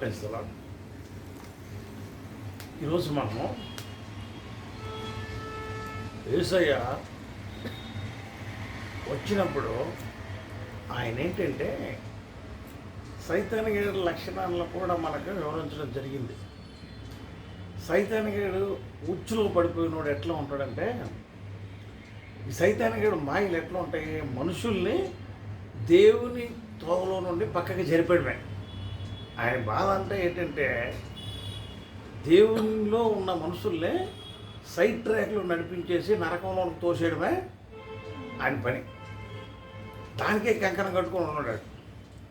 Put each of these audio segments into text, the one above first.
పెంచుతున్నాం ఈరోజు మనము ఏసయ్య వచ్చినప్పుడు ఆయన ఏంటంటే సైతానిగేడు లక్షణాలను కూడా మనకు వివరించడం జరిగింది. సైతానిగేడు ఉచ్చులో పడిపోయినోడు ఎట్లా ఉంటాడంటే ఈ సైతానిగేడు మాయలు ఎట్లా ఉంటాయి? మనుషుల్ని దేవుని తోవలో నుండి పక్కకి జరిపడమే ఆయన బాధ అంటే ఏంటంటే దేవునిలో ఉన్న మనుషుల్ని సైడ్ ట్రాక్లో నడిపించేసి నరకంలో తోసేయడమే ఆయన పని. దానికే కంకణం కట్టుకొని ఉన్నాడు.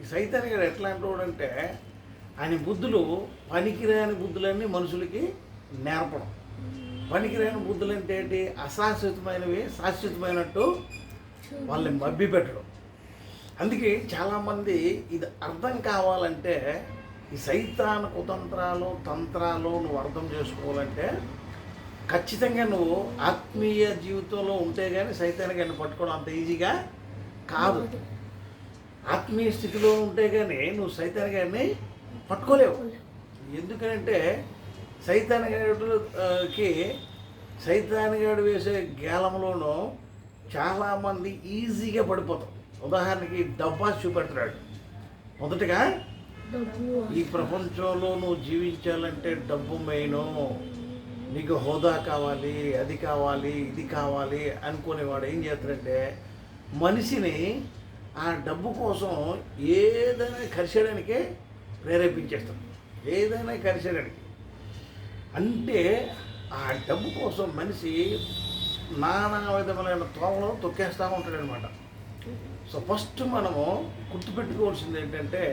ఈ సైతాన్ని గారు ఎట్లా అంటాడంటే ఆయన బుద్ధులు పనికిరాని బుద్ధులన్నీ మనుషులకి నేర్పడం. పనికిరాని బుద్ధులు అంటే ఏంటి? అశాశ్వతమైనవి శాశ్వతమైనట్టు వాళ్ళని మబ్బి పెట్టడం అందుకే చాలామంది ఇది అర్థం కావాలంటే ఈ సైతాన కుతంత్రాలు తంత్రాలు నువ్వు అర్థం చేసుకోవాలంటే ఖచ్చితంగా నువ్వు ఆత్మీయ జీవితంలో ఉంటే కానీ సైతాన్ని కానీ పట్టుకోవడం అంత ఈజీగా కాదు. ఆత్మీయ స్థితిలో ఉంటే కానీ నువ్వు సైతాన్ని గారిని పట్టుకోలేవు. ఎందుకంటే సైతానగాడికి సైతానగాడు వేసే గేలంలోనూ చాలామంది ఈజీగా పడిపోతాం. ఉదాహరణకి డబ్బా చూపెడుతున్నాడు. మొదటగా ఈ ప్రపంచంలో నువ్వు జీవించాలంటే డబ్బు మెయిన్ నీకు హోదా కావాలి అది కావాలి ఇది కావాలి అనుకునేవాడు ఏం చేస్తాడంటే మనిషిని ఆ డబ్బు కోసం ఏదైనా ఖర్చేయడానికే ప్రేరేపించేస్తాడు. ఏదైనా ఖర్చేయడానికి అంటే ఆ డబ్బు కోసం మనిషి నానా విధములైన తోమలో తొక్కేస్తూ ఉంటాడనమాట సో ఫస్ట్ మనము గుర్తుపెట్టుకోవాల్సింది ఏంటంటే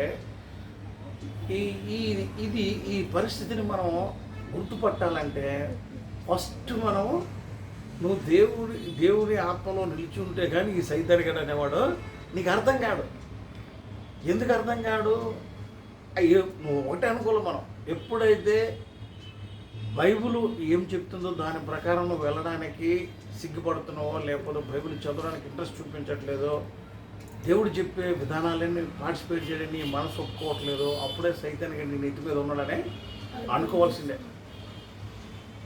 ఈ ఈ ఇది ఈ పరిస్థితిని మనం గుర్తుపట్టాలంటే ఫస్ట్ మనం నువ్వు దేవుడి దేవుడి ఆత్మలో నిలిచి ఉంటే కానీ ఈ సైతానికడు అనేవాడు నీకు అర్థం కాడు. ఎందుకు అర్థం కాడు? అయ్యో నువ్వు ఒకటే అనుకూలం మనం. ఎప్పుడైతే బైబిల్ ఏం చెప్తుందో దాని ప్రకారం నువ్వు వెళ్ళడానికి సిగ్గుపడుతున్నావో లేకపోతే బైబిల్ చదవడానికి ఇంట్రెస్ట్ చూపించట్లేదో దేవుడు చెప్పే విధానాలన్నీ పార్టిసిపేట్ చేయడం నీ మనసు ఒప్పుకోవట్లేదు అప్పుడే సైతానికి నీ నెత్తి మీద ఉన్నాడని అనుకోవాల్సిందే.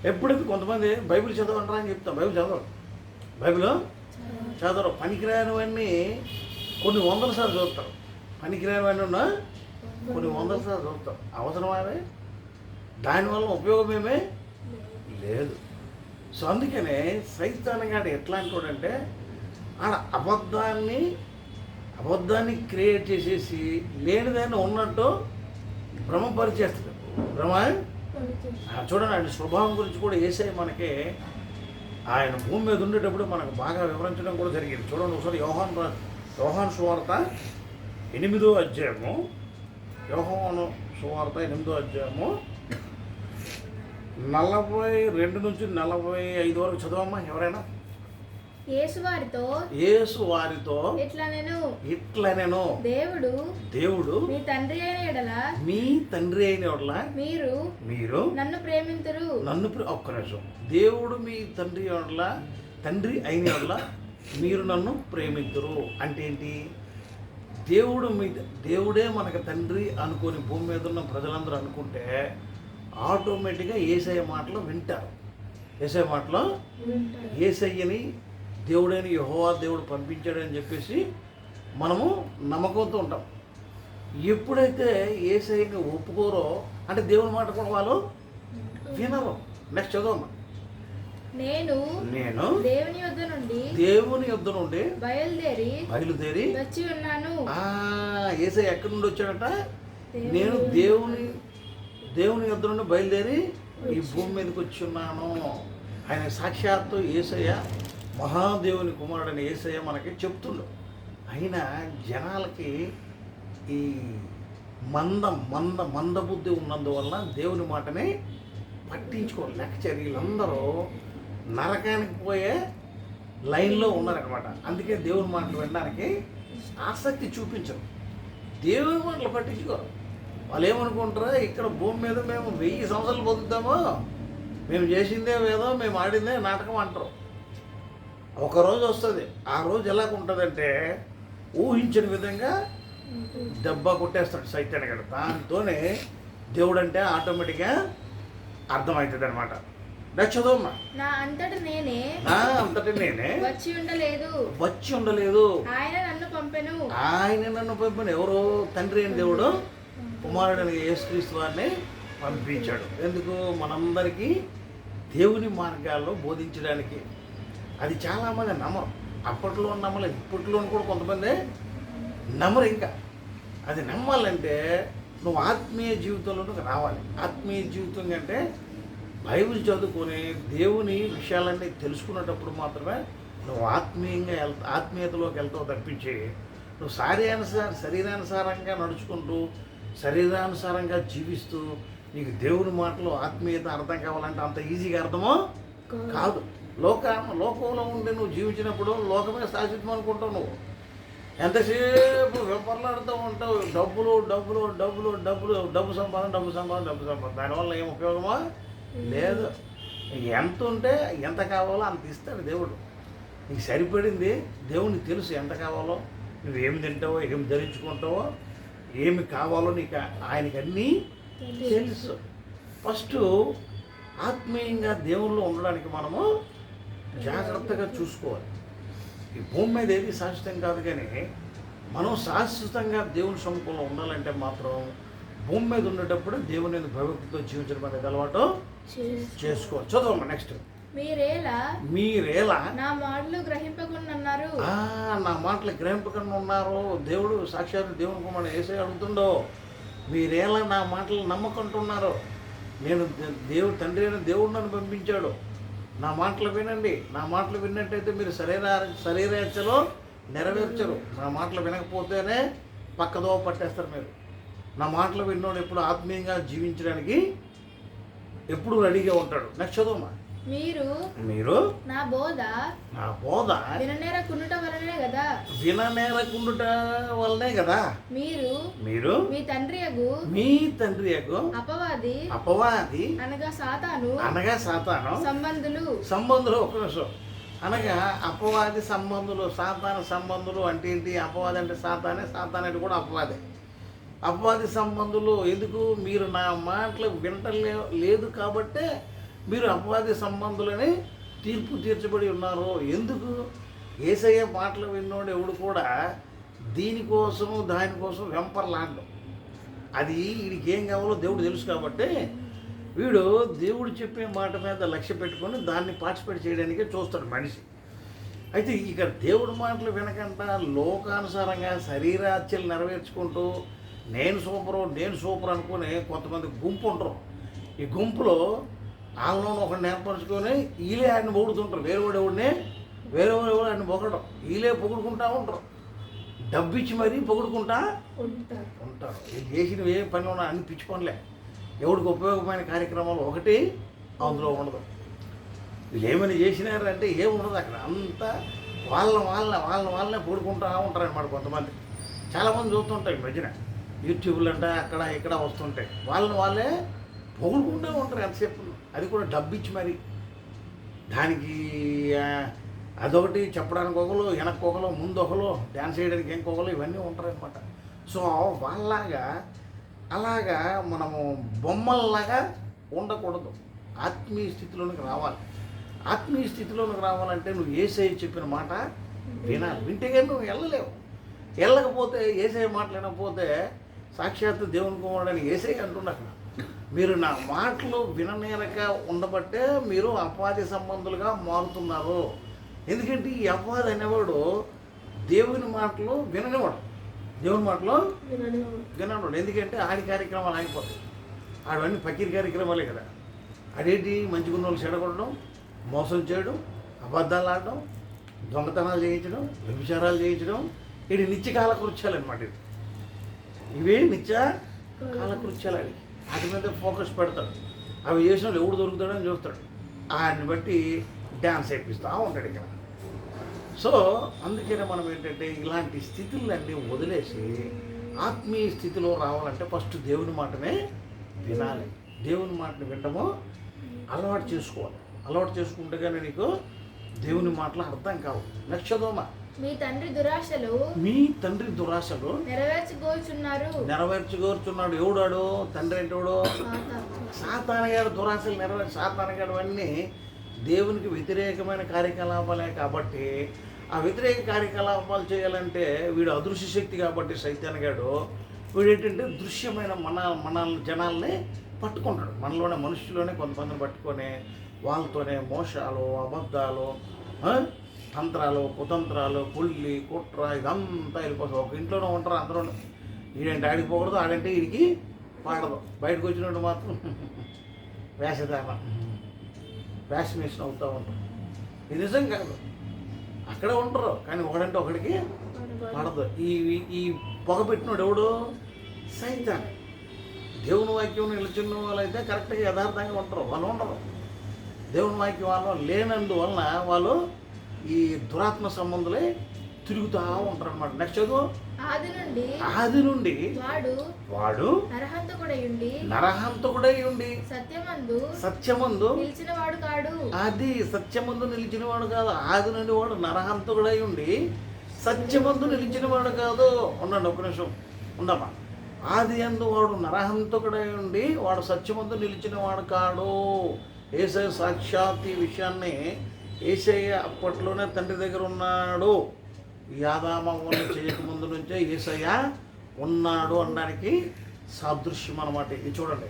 ఎప్పుడైతే కొంతమంది బైబిల్ చదవంటారా అని చెప్తాం. బైబిల్ చదవరు. బైబిల్ చదవరు. పనికిరానివన్నీ కొన్ని వందల సార్లు చదువుతారు. పనికిరానివన్నీ ఉన్నా కొన్ని వందల సార్లు చదువుతారు. అవసరమే దానివల్ల ఉపయోగమేమే లేదు. సో అందుకనే సైతానగాడు ఎట్లాంటి వాడంటే ఆడ అబద్ధాన్ని అబద్ధాన్ని క్రియేట్ చేసేసి లేనిదాన్ని ఉన్నట్టు భ్రమపరిచేస్తాడు భ్రమ? చూడండి ఆయన స్వభావం గురించి కూడా వేసే మనకి ఆయన భూమి మీద ఉండేటప్పుడు మనకు బాగా వివరించడం కూడా జరిగింది. చూడండి ఒకసారి యోహాన్ యోహాన్ సువార్త ఎనిమిదో అధ్యాయము. యోహాను సువార్త ఎనిమిదో అధ్యాయము. నలభై రెండు నుంచి నలభై ఐదు వరకు చదవమ్మా ఎవరైనా? యేసు వారితో యేసు వారితో ఇట్లా నేను ఇట్లనెను. దేవుడు దేవుడు మీ తండ్రి అయిన ఎడల మీ తండ్రి అయిన వాళ్ళ మీరు మీరు నన్ను ప్రేమింతురు. నన్ను ఒక్క నిమిషం. దేవుడు మీ తండ్రి వాళ్ళ తండ్రి అయిన వాళ్ళ మీరు నన్ను ప్రేమిద్దరు అంటే ఏంటి? దేవుడు మీ దేవుడే మనకు తండ్రి అనుకొని భూమి మీద ఉన్న ప్రజలందరూ అనుకుంటే ఆటోమేటిక్గా ఏసయ్య మాటలు వింటారు. ఏసయ్య మాటలు ఏసయ్యని దేవుడైన యహోవా దేవుడు పంపించాడని చెప్పేసి మనము నమ్మకంతో ఉంటాం. ఎప్పుడైతే ఏసయ్యని ఒప్పుకోరో అంటే దేవుని మాట కూడా వాళ్ళు వినరు. నెక్స్ట్ చదవమ్మా నేను నేను దేవుని యొద్ద నుండి దేవుని యుద్ధ నుండి బయలుదేరి బయలుదేరి వచ్చి ఉన్నాను. ఆ ఏసై ఎక్కడి నుండి వచ్చాడట? నేను దేవుని దేవుని యుద్ధ నుండి బయలుదేరి ఈ భూమి మీదకి వచ్చి ఉన్నాను. ఆయన సాక్షాత్తు ఏసయ్య మహాదేవుని కుమారుడని ఏసయ్య మనకి చెప్తుండు. అయినా జనాలకి ఈ మంద మంద మందబుద్ధి ఉన్నందువల్ల దేవుని మాటని పట్టించుకోరు. లెక్చర్ నరకానికి పోయే లైన్లో ఉన్నారనమాట అందుకే దేవుని మాటలు వినడానికి ఆసక్తి చూపించరు. దేవుని మాటలు పట్టించుకోరు. వాళ్ళు ఏమనుకుంటారా ఇక్కడ భూమి మీద మేము వెయ్యి సంవత్సరాలు బతుకుతామో మేము చేసిందే వేదో మేము ఆడిందే నాటకం అంటారు. ఒక రోజు వస్తుంది. ఆ రోజు ఎలాగ ఉంటుందంటే ఊహించిన విధంగా దెబ్బ కొట్టేస్తాడు సైతాన్ని గడ. దాంతోనే దేవుడు అంటే ఆటోమేటిక్గా అర్థమవుతుంది అనమాట నచ్చదమ్మా నా అంతట నేనే నా అంతటి నేనే వచ్చి ఉండలేదు. వచ్చి ఉండలేదు. ఆయన నన్ను పంపెను. ఆయన నన్ను పంపిన. ఎవరు తండ్రి అయిన దేవుడు కుమారుడని యేసుక్రీస్తు వారిని పంపించాడు. ఎందుకు? మనందరికీ దేవుని మార్గాల్లో బోధించడానికి అది చాలామంది నమ్మరు. అప్పట్లో నమ్మలేదు ఇప్పట్లో కూడా కొంతమంది నమ్మరు ఇంకా. అది నమ్మాలంటే నువ్వు ఆత్మీయ జీవితంలోకి రావాలి. ఆత్మీయ జీవితం కంటే బైబిల్ చదువుకొని దేవుని విషయాలన్నీ తెలుసుకునేటప్పుడు మాత్రమే నువ్వు ఆత్మీయంగా వెళ్ ఆత్మీయతలోకి వెళ్తావు తప్పించి నువ్వు శారీరానుసార శరీరానుసారంగా నడుచుకుంటూ శరీరానుసారంగా జీవిస్తూ నీకు దేవుని మాటలు ఆత్మీయత అర్థం కావాలంటే అంత ఈజీగా అర్థమో? కాదు. లోక లోకంలో ఉండి నువ్వు జీవించినప్పుడు లోకమే శాశ్వతం అనుకుంటావు నువ్వు. ఎంతసేపు వెంపర్లాడుతూ ఉంటావు డబ్బులు డబ్బులు డబ్బులు డబ్బులు డబ్బు సంపాదన డబ్బు సంపాదన డబ్బు సంపాదన. దానివల్ల ఏం ఉపయోగమా? లేదు. ఎంత ఉంటే ఎంత కావాలో అంత ఇస్తాడు దేవుడు. నీకు సరిపడింది దేవునికి తెలుసు ఎంత కావాలో. నువ్వు ఏమి తింటావో ఏమి ధరించుకుంటావో ఏమి కావాలో నీకు ఆయనకి అన్నీ తెలుసు. ఫస్ట్ ఆత్మీయంగా దేవుళ్ళు ఉండడానికి మనము జాగ్రత్తగా చూసుకోవాలి. ఈ భూమి మీద ఏది శాశ్వతం కాదు కానీ మనం శాశ్వతంగా దేవుని సముఖంలో ఉండాలంటే మాత్రం భూమి మీద ఉండేటప్పుడు దేవుని మీద భయభక్తితో జీవించడం అనేది అలవాటు చేసుకోవాలి. చదవమ్మా నెక్స్ట్ మీరేలా? మీరేలా? నా మాటలు గ్రహింపకున్నారు ఆ, నా మాటలు గ్రహింపకుండా ఉన్నారు. దేవుడు సాక్షాత్ దేవుని కుమారుడు ఏసై అడుగుతుండో మీరేలా నా మాటలు నమ్మకుంటున్నారు. నేను దేవుడు తండ్రి అయిన దేవుడు నన్ను పంపించాడు. నా మాటలు వినండి. నా మాటలు విన్నట్టయితే మీరు శరీర శరీరేచ్ఛలో నెరవేర్చరు. నా మాటలు వినకపోతేనే పక్కదో పట్టేస్తారు మీరు. నా మాటలు విన్నోడు ఎప్పుడు ఆత్మీయంగా జీవించడానికి ఎప్పుడు రెడీగా ఉంటాడు. నెక్స్ట్ చదువుమా మీరు మీరు నా బోధ నా బోధ విననేర కునుట వలనే కదా విననేరకుండుట వల్లనే కదా మీరు మీరు మీ తండ్రి అగు మీ తండ్రి యొక్క అపవాది అపవాది అనగా సాతాను అనగా సాతాను సంబంధులు సంబంధులు ఒక నిమిషం. అనగా అపవాది సంబంధులు సాతాన సంబంధులు అంటే ఏంటి? అపవాది అంటే సాతానే సాతాన్ అంటే కూడా అపవాదే. అపవాది సంబంధులు ఎందుకు? మీరు నా మాటలు వింటలే లేదు కాబట్టే మీరు అపవాది సంబంధులని తీర్పు తీర్చబడి ఉన్నారు? ఎందుకు? ఏసయ్య మాటలు విన్నోడు ఎవడు కూడా దీనికోసం దానికోసం వెంపర్లాండు. అది వీడికి ఏం కావాలో దేవుడు తెలుసు కాబట్టి వీడు దేవుడు చెప్పే మాట మీద లక్ష్య పెట్టుకొని దాన్ని పార్టిసిపేట్ చేయడానికే చూస్తాడు మనిషి. అయితే ఇక దేవుడి మాటలు వినకుండా లోకానుసారంగా శరీరాచ్యలు నెరవేర్చుకుంటూ నేను సూపరు నేను సూపర్ అనుకుని కొంతమంది గుంపు ఉంటారు ఈ గుంపులో వాళ్ళలో ఒకరిని ఏర్పరచుకొని వీళ్ళే ఆయన పొగుడుతుంటారు. వేరే వాడు ఎవడిని? వేరే వాడు ఎవడు ఆయన పొగడం వీళ్ళే పొగుడుకుంటా ఉంటారు. డబ్బిచ్చి మరీ పొగుడుకుంటా ఉంటారు. చేసినవి ఏ పని ఉన్నా అన్ని పిచ్చి పనులే. ఎవడికి ఉపయోగమైన కార్యక్రమాలు ఒకటి అందులో ఉండదు. వీళ్ళు ఏమైనా చేసినారంటే ఏమి ఉండదు అక్కడ. అంతా వాళ్ళ వాళ్ళ వాళ్ళ వాళ్ళనే పొడుకుంటూ ఉంటారు అనమాట కొంతమంది. చాలామంది చూస్తుంటాయి ఈ మధ్యన. యూట్యూబ్లు అంటే అక్కడ ఇక్కడ వస్తుంటాయి. వాళ్ళని వాళ్ళే పొగుడుకుంటూ ఉంటారు ఎంతసేపు. అది కూడా డబ్బు ఇచ్చి మరి. దానికి అదొకటి చెప్పడానికి ఒకరు వెనక్కి ఒకరు ముందు ఒకరు డ్యాన్స్ చేయడానికి ఇంకొకలో ఇవన్నీ ఉంటారనమాట సో వాళ్ళలాగా అలాగా మనము బొమ్మల్లాగా ఉండకూడదు. ఆత్మీయ స్థితిలోనికి రావాలి. ఆత్మీయ స్థితిలోనికి రావాలంటే నువ్వు ఏసై చెప్పిన మాట వినాలి. వింటే కానీ నువ్వు వెళ్ళలేవు. వెళ్ళకపోతే ఏసై మాట వినకపోతే సాక్షాత్తు దేవుని కుమారుడని ఏసై అంటున్నా అక్కడ మీరు నా మాటలు విననేరక ఉండబట్టే మీరు అపవాది సంబంధులుగా మారుతున్నారు. ఎందుకంటే ఈ అపవాది అనేవాడు దేవుని మాటలు విననివాడు దేవుని మాటలు వినడు ఎందుకంటే ఆడి కార్యక్రమాలు ఆగిపోతాయి. ఆడవన్నీ పకీర్ కార్యక్రమాలే కదా. అదేంటి? మంచి గున్నోళ్ళు చెడగొట్టడం మోసం చేయడం అబద్ధాలు ఆడడం దొంగతనాలు చేయించడం వ్యభిచారాలు చేయించడం ఇది నిత్య కాలకృత్యాలు అనమాట ఇది ఇవే నిత్య కాలకృత్యాలు అవి వాటి మీద ఫోకస్ పెడతాడు. అవి చేసిన వాళ్ళు ఎవడు దొరుకుతాడని చూస్తాడు. ఆయన్ని బట్టి డ్యాన్స్ వేపిస్తూ ఉంటాడు ఇక్కడ. సో అందుకనే మనం ఏంటంటే ఇలాంటి స్థితులన్నీ వదిలేసి ఆత్మీయ స్థితిలో రావాలంటే ఫస్ట్ దేవుని మాటనే వినాలి. దేవుని మాటను వినడము అలవాటు చేసుకోవాలి. అలవాటు చేసుకుంటేగానే నీకు దేవుని మాటలు అర్థం కావు. నక్షదోమ. మీ తండ్రి దురాశలు మీ తండ్రి దురాశలు నెరవేర్చుకోచున్నారు. నెరవేర్చుకోరుచున్నాడు ఎవడాడు? తండ్రి ఏంటోడు సాతాను. సాతానగాడు దురాశలు నెరవేర్చి సాతానగాడు అన్నీ దేవునికి వ్యతిరేకమైన కార్యకలాపాలే కాబట్టి ఆ వ్యతిరేక కార్యకలాపాలు చేయాలంటే వీడు అదృశ్య శక్తి కాబట్టి సైతానగాడు వీడు ఏంటంటే దృశ్యమైన మన మన జనాల్ని పట్టుకుంటాడు. మనలోనే మనుషుల్లోనే కొంతమందిని పట్టుకొని వాళ్ళతోనే మోసాలు అబద్ధాలు తంత్రాలు కుతంత్రాలు పుల్లి కుట్ర ఇదంతా వెళ్ళిపోతుంది ఒక ఇంట్లోనే ఉంటారు అందరూ ఈడంటే ఆడికి పోకూడదు ఆడంటే వీడికి పాడదు. బయటకు వచ్చినట్టు మాత్రం వేషధారణ. ఫ్యాసినేషన్ అవుతూ ఉంటాం ఇది నిజం కాదు. అక్కడే ఉంటారు కానీ ఒకడంటే ఒకడికి పడదు. ఈ ఈ పొగ పెట్టినోడు ఎవడు? సైతాన్. దేవుని వాక్యం నిలిచిన వాళ్ళైతే కరెక్ట్గా యథార్థంగా ఉంటారు. వాళ్ళు ఉండరు. దేవుని వాక్యం వాళ్ళు లేనందువలన వాళ్ళు ఈ దురాత్మ సంబంధులే తిరుగుతూ ఉంటారు అనమాట నెక్స్ట్ చదువు ఆది నుండి ఆది నుండి వాడు వాడు నరహంతకుడయుండి నరహంతకుడై ఉండి సత్యమందు సత్యమందు నిలిచిన వాడు కాడు. అది సత్యమందు నిలిచినవాడు కాదు. ఆది నుండి వాడు నరహంతకుడై ఉండి సత్యమందు నిలిచినవాడు కాదు. ఉండండి ఒక నిమిషం. ఉండమ్మా ఆది అందు వాడు నరహంతకుడై ఉండి వాడు సత్యమందు నిలిచినవాడు కాడు. ఏసై సాక్షాత్ ఈ విషయాన్ని ఏసయ్య అప్పట్లోనే తండ్రి దగ్గర ఉన్నాడు. ఈ చేయకముందు నుంచే ఏసయ్య ఉన్నాడు అనడానికి సాదృశ్యం అనమాట ఇది చూడండి.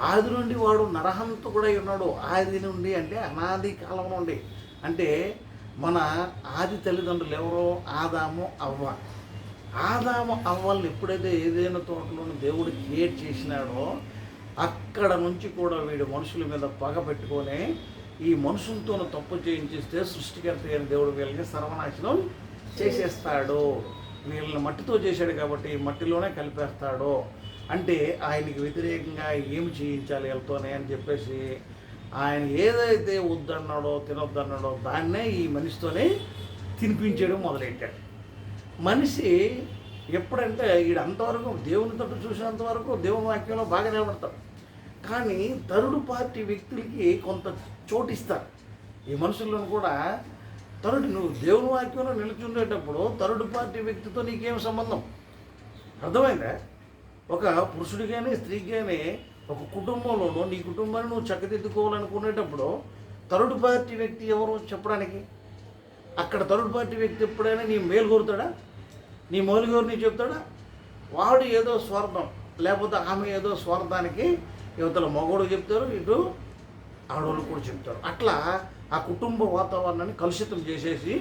ఆది నుండి వాడు నరహంతకుడై ఉన్నాడు. ఆది నుండి అంటే అనాది కాలం నుండి. అంటే మన ఆది తల్లిదండ్రులు ఎవరో? ఆదాము అవ్వ. ఆదాము అవ్వల్ని ఎప్పుడైతే ఏదైనా తోటలోని దేవుడు క్రియేట్ చేసినాడో అక్కడ నుంచి కూడా వీడు మనుషుల మీద పగ పెట్టుకొని ఈ మనుషులతో తప్పు చేయించేస్తే సృష్టికర్త అయిన దేవుడు వీళ్ళకి సర్వనాశనం చేసేస్తాడు. వీళ్ళని మట్టితో చేశాడు కాబట్టి మట్టిలోనే కలిపేస్తాడు. అంటే ఆయనకి వ్యతిరేకంగా ఏమి చేయించాలి వీళ్ళతోనే అని చెప్పేసి ఆయన ఏదైతే వద్దన్నాడో తినొద్దన్నాడో దాన్నే ఈ మనిషితోనే తినిపించడం మొదలెట్టాడు. మనిషి ఎప్పుడంటే వీడు అంతవరకు దేవుని తట్టు చూసినంత వరకు దేవుని వాక్యంలో బాగా నిలబడతాడు. కానీ తరుడు పార్టీ వ్యక్తులకి కొంత చోటిస్తారు. ఈ మనుషుల్లో కూడా తరుడు నువ్వు దేవుని వాక్యంలో నిలుచుండేటప్పుడు తరుడు పార్టీ వ్యక్తితో నీకేం సంబంధం? అర్థమైందా? ఒక పురుషుడి కానీ స్త్రీకి కానీ ఒక కుటుంబంలోనూ నీ కుటుంబాన్ని నువ్వు చక్కదిద్దుకోవాలనుకునేటప్పుడు తరుడు పార్టీ వ్యక్తి ఎవరు చెప్పడానికి? అక్కడ తరుడు పార్టీ వ్యక్తి ఎప్పుడైనా నీ మేలు కోరుతాడా? నీ మేలు నీ చెప్తాడా? వాడు ఏదో స్వార్థం లేకపోతే ఆమె ఏదో స్వార్థానికి యువతల మగోడు చెప్తారు ఇటు ఆడవాళ్ళు కూడా చెప్తారు. అట్లా ఆ కుటుంబ వాతావరణాన్ని కలుషితం చేసేసి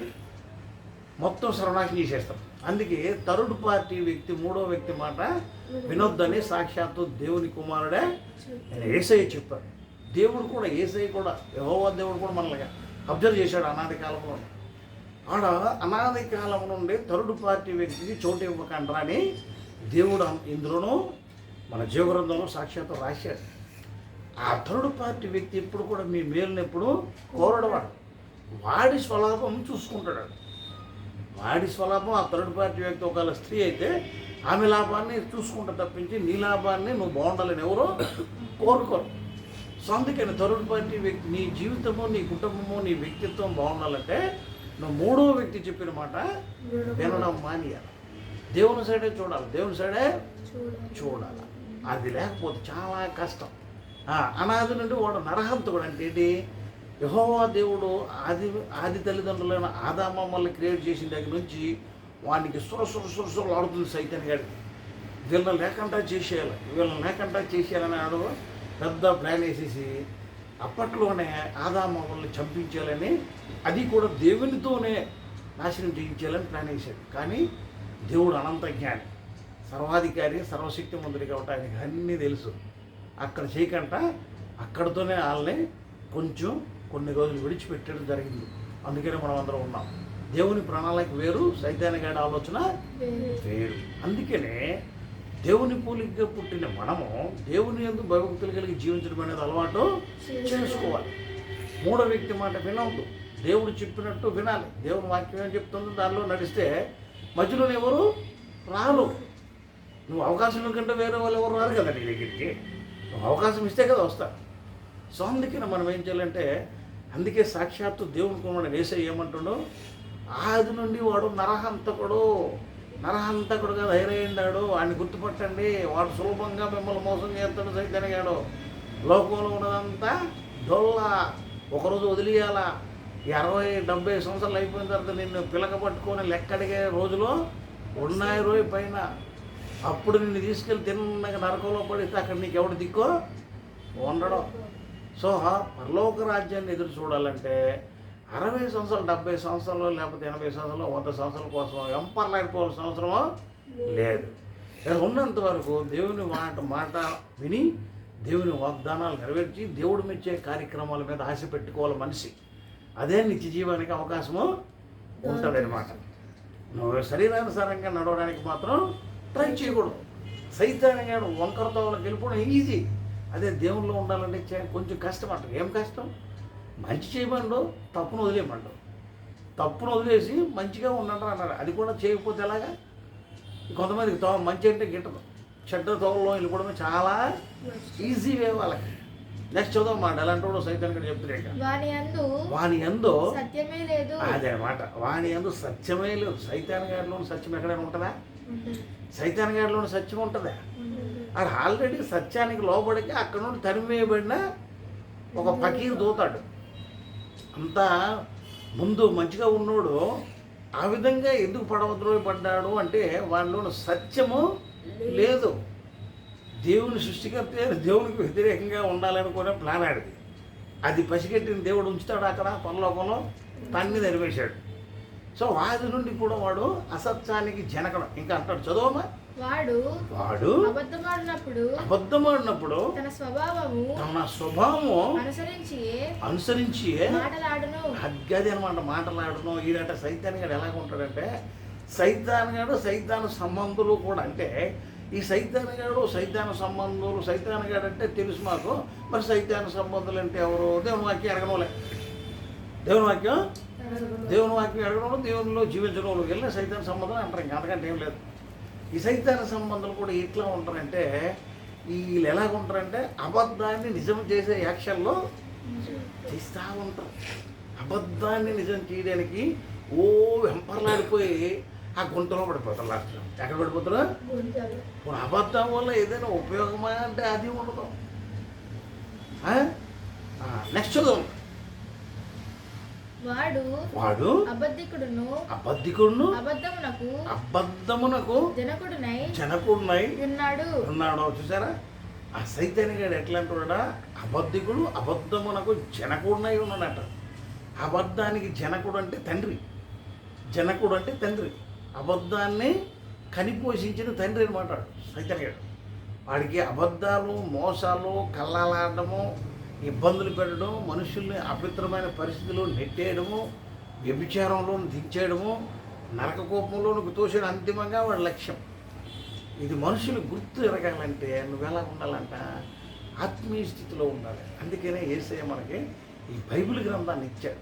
మొత్తం సర్వనాశనం చేసేస్తాం అందుకే థర్డ్ పార్టీ వ్యక్తి మూడో వ్యక్తి మాట వినొద్దని సాక్షాత్తు దేవుని కుమారుడే ఏసయ్య చెప్పాడు. దేవుడు కూడా ఏసయ్య కూడా యహోవా దేవుడు కూడా మనల్ని అబ్జర్వ్ చేశాడు అనాది కాలంలో. ఆడ అనాది కాలం నుండి థర్డ్ పార్టీ వ్యక్తికి చోటు ఇవ్వకండ్రా అని దేవుడు ఇందులోనూ మన జీవగ్రంథంలో సాక్షాత్తు రాశాడు. ఆ థర్డ్ పార్టీ వ్యక్తి ఎప్పుడు కూడా మీ మేలుని ఎప్పుడు కోరడవాడు. వాడి స్వలాభం చూసుకుంటాడు. వాడి స్వలాభం ఆ థర్డ్ పార్టీ వ్యక్తి ఒకవేళ స్త్రీ అయితే ఆమె లాభాన్ని చూసుకుంటా తప్పించి నీ లాభాన్ని నువ్వు బాగుండాలని ఎవరో కోరుకోరు. సో అందుకని థర్డ్ పార్టీ వ్యక్తి నీ జీవితము నీ కుటుంబము నీ వ్యక్తిత్వం బాగుండాలంటే నువ్వు మూడో వ్యక్తి చెప్పిన మాట వినడం మానేయాలి. దేవుని సైడే చూడాలి. దేవుని సైడే చూడాలి. అది లేకపోతే చాలా కష్టం. ఆ, అనాది నుండి వాడు నరహంతుడు అంటే ఏంటి? యహోవా దేవుడు ఆది ఆది తల్లిదండ్రులైన ఆదామమ్మల్ని క్రియేట్ చేసిన దగ్గర నుంచి వానికి సుర సుర సుర సురలు ఆడుతుంది సైతాన్ వీళ్ళని లేకుండా చేసేయాలి. వీళ్ళని లేకుండా చేసేయాలని ఆడు పెద్ద ప్లాన్ వేసేసి అప్పట్లోనే ఆదామమ్మల్ని చంపించాలని అది కూడా దేవునితోనే నాశనం చేయించాలని ప్లాన్ వేశాడు. కానీ దేవుడు అనంత జ్ఞాని. సర్వాధికారి సర్వశక్తి మంత్రి కాబట్టి ఆయనకి అన్నీ తెలుసు. అక్కడ చేయకంట అక్కడితోనే వాళ్ళని కొంచెం కొన్ని రోజులు విడిచిపెట్టడం జరిగింది. అందుకనే మనం అందరం ఉన్నాం. దేవుని ప్రణాళిక వేరు సైతానిగాడి ఆలోచన వేరు. అందుకనే దేవుని పూలిగ్గా పుట్టిన మనము దేవుని ఎందుకు భయభక్తులు కలిగి జీవించడం అనేది అలవాటు చేసుకోవాలి. మూడో వ్యక్తి మాట వినవద్దు. దేవుడు చెప్పినట్టు వినాలి. దేవుని వాక్యం ఏం చెప్తుందో? దానిలో నడిస్తే మధ్యలో ఎవరు రారు. నువ్వు అవకాశం కంటే వేరే వాళ్ళు ఎవరు రారు కదా నీ దగ్గరికి? అవకాశం ఇస్తే కదా వస్తారు సో అందుకని మనం ఏం చేయాలంటే అందుకే సాక్షాత్తు దేవుని కుమారుడు వేసే ఏమంటుండో ఆది నుండి వాడు నరహంతకుడు నరహంతకుడుగా ధైర్యండాడు వాడిని గుర్తుపట్టండి వాడు సులభంగా మిమ్మల్ని మోసం చేస్తాడు సైతనగాడు లోకంలో ఉన్నదంతా డొల్ల. ఒకరోజు వదిలియాలా. ఈ అరవై డెబ్బై సంవత్సరాలు అయిపోయిన తర్వాత నిన్ను పిలక పట్టుకొని లెక్కడిగే రోజులో ఉన్నాయి రోజు పైన. అప్పుడు నిన్ను తీసుకెళ్ళి తిన్నగా నరకంలో పడితే అక్కడ నీకు ఎవడు దిక్కో? ఉండడం. సో పరలోక రాజ్యాన్ని ఎదురు చూడాలంటే అరవై సంవత్సరాలు డెబ్బై సంవత్సరాలు లేకపోతే ఎనభై సంవత్సరాలు వంద సంవత్సరాల కోసం ఎంపర్లాడిపోవాల్సిన అవసరమో లేదు. ఉన్నంత వరకు దేవుని మాట మాట విని దేవుని వాగ్దానాలు నెరవేర్చి దేవుడు మెచ్చే కార్యక్రమాల మీద ఆశ పెట్టుకోవాలి మనిషి. అదే నిత్య జీవానికి అవకాశము ఉంటుందన్నమాట నువ్వు శరీరానుసారంగా నడవడానికి మాత్రం ట్రై చేయకూడదు. సైతానంగా వంకరతో వెళ్ళిపోవడం ఈజీ అదే దేవుల్లో ఉండాలంటే కొంచెం కష్టం అంట ఏం కష్టం? మంచి చేయమండు తప్పును వదిలేయమండు. తప్పును వదిలేసి మంచిగా ఉండండి అన్నారు. అది కూడా చేయకపోతే ఎలాగా? కొంతమందికి తో మంచి అంటే గిట్టదు. చెడ్డ తోవలో వెళ్ళిపోవడం చాలా ఈజీ వే వాళ్ళకి. నెక్స్ట్ చదువు మాట. ఎలాంటి వాడు కూడా చెప్తున్నాడు. వాని ఎందో సత్యమే లేదు. అదే మాట. వాని ఎందు సత్యమే లేదు. సైతాన్ గారిలోని సత్యం ఎక్కడైనా ఉంటుందా? సైతాన్ గారిలోని సత్యం ఉంటుందా? అది ఆల్రెడీ సత్యానికి లోబడికి అక్కడ నుండి తరిమేయబడిన ఒక ఫకీర్ దూతాడు. అంతా ముందు మంచిగా ఉన్నోడు ఆ విధంగా ఎందుకు పడవద్రోయి పడ్డాడు అంటే వాళ్ళలో సత్యము లేదు. దేవుని సృష్టికర్త దేవునికి వ్యతిరేకంగా ఉండాలనుకునే ప్లాన్ ఆడిది. అది పసిగట్టిన దేవుడు ఉంచుతాడు అక్కడ పరలోకంలో తన్ని నెరవేశాడు సో ఆది నుండి కూడా వాడు అసత్యానికి జనకడం ఇంకా అంటాడు చదవమా వాడు వాడు అబద్ధమాడినప్పుడు అబద్ధమాడినప్పుడు తన స్వభావము తన స్వభావము అనుసరించి అనుసరించి మాటలాడును. అగ్గది అనమాట మాటలాడడం ఈడట సైతాన్ గారు ఎలాగ ఉంటాడంటే సైతాన్ గారు సైతాన్ సంబంధులు కూడా అంటే ఈ సైతాన్ గారు సైతాన్ సంబంధులు సైతాన్ గారు అంటే తెలుసు మాకు. మరి సైతాన్ సంబంధులు అంటే ఎవరు? దేవుని వాక్యం ఎరగనోలే. దేవుని వాక్యం దేవుని వాక్యం ఎరగడం దేవునిలో జీవించడం వెళ్ళిన సైతాన్ సంబంధం అంటారు. ఇంకా అంతకంటే ఏం లేదు. ఈ సైతాన సంబంధాలు కూడా ఎట్లా ఉంటారంటే వీళ్ళు ఎలాగ ఉంటారంటే అబద్ధాన్ని నిజం చేసే యాక్షన్లో చేస్తూ ఉంటారు. అబద్ధాన్ని నిజం చేయడానికి ఓ వెంపర్లాడిపోయి ఆ గుంటలో పడిపోతారు లాస్ట్లో. ఎక్కడ పడిపోతారు? ఇప్పుడు అబద్ధం వల్ల ఏదైనా ఉపయోగమా అంటే అది ఉండదు. నెక్స్ట్ చదువు. వాడు వాడు అబద్ధికుడును అబద్ధికుడును అబద్ధమునకు అబద్ధమునకు జనకుడునై జనకుడునై ఉన్నాడు. ఉన్నాడో చూసారా? ఆ సైతానిగాడు ఎట్లా అంటున్నాడా? అబద్ధికుడు అబద్ధమునకు జనకుడునై ఉన్నాడట. అబద్ధానికి జనకుడు అంటే తండ్రి. జనకుడు అంటే తండ్రి. అబద్ధాన్ని కనిపోషించిన తండ్రి అనమాట సైతానిగాడు వాడికి అబద్ధాలు మోసాలు కళ్ళాలాడము ఇబ్బందులు పెట్టడం మనుషుల్ని అపవిత్రమైన పరిస్థితుల్లో నెట్టేయడము వ్యభిచారంలోను దించేయడము నరక కోపంలోనికి తోసేయడం అంతిమంగా వాడి లక్ష్యం. ఇది మనుషులు గుర్తు ఎరగాలంటే నువ్వెలా ఉండాలంట? ఆత్మీయ స్థితిలో ఉండాలి. అందుకనే ఏసయ్య మనకి ఈ బైబిల్ గ్రంథాన్ని ఇచ్చాడు.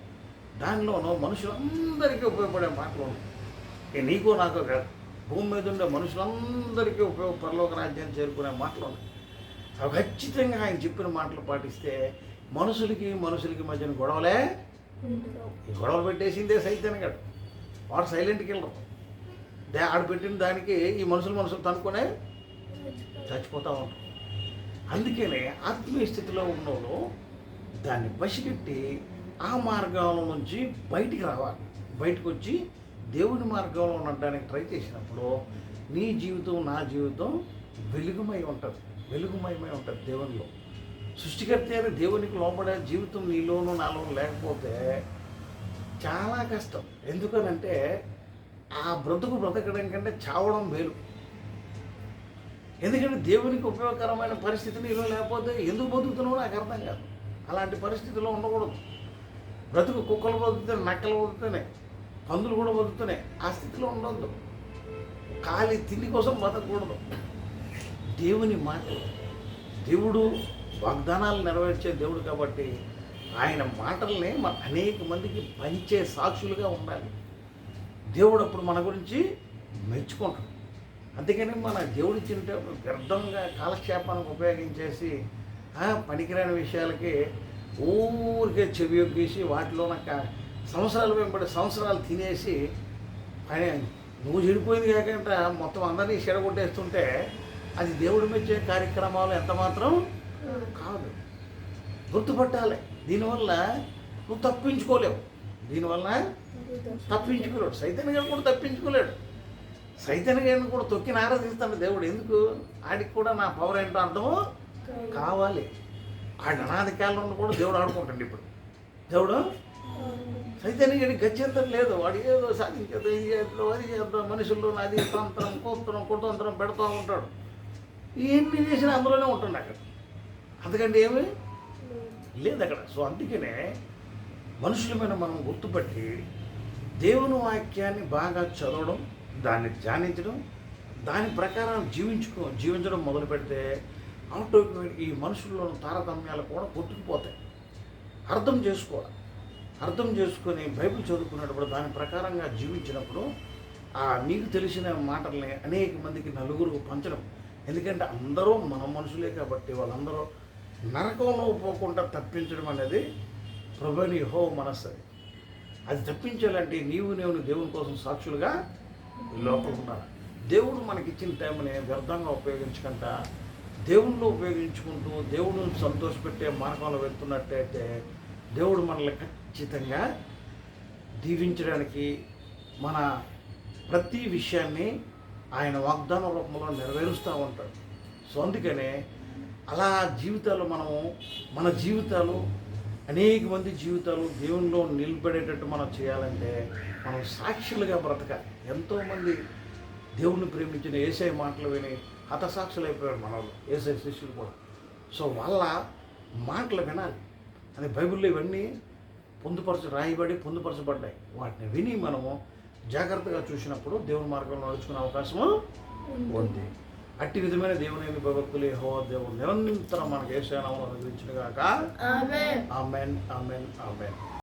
దానిలోనూ మనుషులందరికీ ఉపయోగపడే మాటలు ఉన్నాయి. ఇక నీకో నాకో కాదు. భూమి మీద ఉండే మనుషులందరికీ ఉపయోగ పరలోక రాజ్యాన్ని చేరుకునే మాటలు ఉన్నాయి. ఖచ్చితంగా ఆయన చెప్పిన మాటలు పాటిస్తే మనుషులకి మనుషులకి మధ్యన గొడవలే ఈ గొడవలు పెట్టేసిందే సైతాన్ గడు. వాడు సైలెంట్కి వెళ్ళరు. దే ఆడు పెట్టిన దానికి ఈ మనుషులు మనుషులు తనుకునే చచ్చిపోతూ ఉంటారు. అందుకనే ఆత్మీయ స్థితిలో ఉన్నోళ్ళు దాన్ని పసిగట్టి ఆ మార్గంలో నుంచి బయటికి రావాలి. బయటకు వచ్చి దేవుని మార్గంలో ఉండడానికి ట్రై చేసినప్పుడు నీ జీవితం నా జీవితం వెలుగుమై ఉంటుంది. వెలుగుమయమై ఉంటుంది దేవునిలో. సృష్టికర్త అయిన దేవునికి లోపడే జీవితం నీలోనూ నాలోనూ లేకపోతే చాలా కష్టం. ఎందుకనంటే ఆ బ్రతుకు బ్రతకడం కంటే చావడం మేలు. ఎందుకంటే దేవునికి ఉపయోగకరమైన పరిస్థితి నీలో లేకపోతే ఎందుకు బతుకుతున్నావు నాకు అర్థం కాదు. అలాంటి పరిస్థితిలో ఉండకూడదు. బ్రతుకు కుక్కలు బతుకుతున్నాయి నక్కలు బతుకుతున్నాయి పందులు కూడా బతుకుతున్నాయి ఆ స్థితిలో ఉండొద్దు. ఖాళీ తిండి కోసం బతకూడదు దేవుని మాట. దేవుడు వాగ్దానాలు నెరవేర్చే దేవుడు కాబట్టి ఆయన మాటల్ని మన అనేక మందికి పంచే సాక్షులుగా ఉండాలి. దేవుడు అప్పుడు మన గురించి మెచ్చుకుంటాడు. అందుకని మన దేవుడు తింటే వ్యర్థంగా కాలక్షేపానికి ఉపయోగించేసి పనికిరాని విషయాలకి ఊరికే చెవి యొక్కేసి వాటిలో నాకు సంవత్సరాలు వెంబడి సంవత్సరాలు తినేసి ఆయన నువ్వు చెడిపోయింది కాకుండా మొత్తం అందరినీ చెడగొట్టేస్తుంటే అది దేవుడు మెచ్చే కార్యక్రమాలు ఎంత మాత్రం? కాదు. గుర్తుపట్టాలి. దీనివల్ల నువ్వు తప్పించుకోలేవు. దీనివల్ల తప్పించుకోలేడు సైతన్యం కూడా తప్పించుకోలేడు. సైతన్య కూడా తొక్కిన ఆరాధిస్తాను దేవుడు. ఎందుకు? ఆడికి కూడా నా పవర్ ఏంటో అర్థము కావాలి. ఆడి అనాది కాలంలో కూడా దేవుడు ఆడుకుంటాడు ఇప్పుడు. దేవుడు? సైతన్యుడి గత్యంతరం లేదు. వాడు ఏదో సాధించేదో ఏం చేద్దాం అది చేద్దాం. మనుషుల్లో అది తంత్రం కూతురం కుతంత్రం పెడుతూ ఉంటాడు. ఇవన్నీ చేసినా అందులోనే ఉంటుంది అక్కడ. అందుకంటే ఏమి? లేదు అక్కడ. సో అందుకనే మనుషుల మీద మనం గుర్తుపట్టి దేవుని వాక్యాన్ని బాగా చదవడం దాన్ని ధ్యానించడం దాని ప్రకారం జీవించుకో జీవించడం మొదలు పెడితే ఆటోమేటిక్ ఈ మనుషుల్లోని తారతమ్యాలు కూడా కొట్టుకుపోతాయి. అర్థం చేసుకోవాలి. అర్థం చేసుకొని బైబిల్ చదువుకున్నప్పుడు దాని ప్రకారంగా జీవించినప్పుడు ఆ నీకు తెలిసిన మాటల్ని అనేక మందికి నలుగురు పంచడం ఎందుకంటే అందరూ మన మనుషులే కాబట్టి వాళ్ళందరూ నరకంలో పోకుండా తప్పించడం అనేది ప్రభుని హో మనస్సు అది. అది తప్పించాలంటే నీవు నేను దేవుని కోసం సాక్షులుగా లోపల ఉన్నారు దేవుడు మనకిచ్చిన టైంని వ్యర్థంగా ఉపయోగించకుండా దేవుణ్ణి ఉపయోగించుకుంటూ దేవుడిని సంతోషపెట్టే మార్గంలో వెళ్తున్నట్టయితే దేవుడు మనల్ని ఖచ్చితంగా దీవించడానికి మన ప్రతి విషయాన్ని ఆయన వాగ్దాన రూపంలో నెరవేరుస్తూ ఉంటాడు. సో అందుకనే అలా జీవితాలు మనము మన జీవితాలు అనేక మంది జీవితాలు దేవునిలో నిలబడేటట్టు మనం చేయాలంటే మనం సాక్షులుగా బ్రతకాలి. ఎంతోమంది దేవుణ్ణి ప్రేమించిన ఏసఐ మాటలు విని హతసాక్షులు అయిపోయారు మన వాళ్ళు ఏసై శిష్యులు కూడా. సో వాళ్ళ మాటలు వినాలి. అని బైబిల్లో ఇవన్నీ పొందుపరచ రాయబడి పొందుపరచబడ్డాయి. వాటిని విని మనము జాగ్రత్తగా చూసినప్పుడు దేవుని మార్గంలో నడుచుకునే అవకాశము ఉంది. అట్టి విధమైన దేవుని భక్తులు హో దేవుడు నిరంతరం మనకు ఏసైనామం అనుగ్రహించిన ఆమె ఆమెన్ ఆమెన్ ఆమెన్.